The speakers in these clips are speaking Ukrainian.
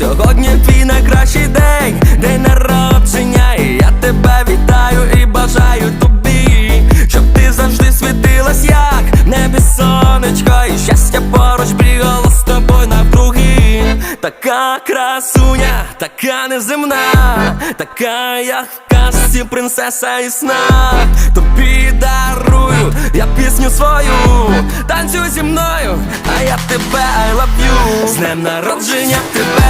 Сьогодні твій найкращий день, день народження, і я тебе вітаю і бажаю тобі, щоб ти завжди світилась, як небі сонечко, і щастя поруч бігало з тобою навкруги. Така красуня, така неземна, така як в казці принцеса і сна. Тобі дарую я пісню свою, танцюй зі мною, а я тебе I love you З днем народження тебе,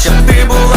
щоб ти була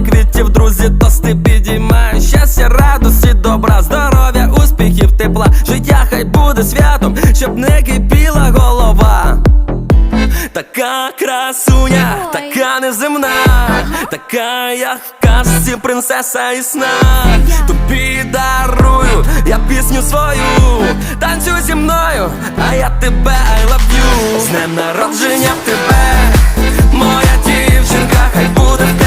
квітів, друзі, тости підіймаємо Щастя, радості, добра, здоров'я, успіхів, тепла. Життя хай буде святом, щоб не кипіла голова. Така красуня, така неземна, така як в казці принцеса і сна. Тобі дарую, я пісню свою, танцюй зі мною, а я тебе I love you З днем народження в тебе, моя дівчинка, хай буде.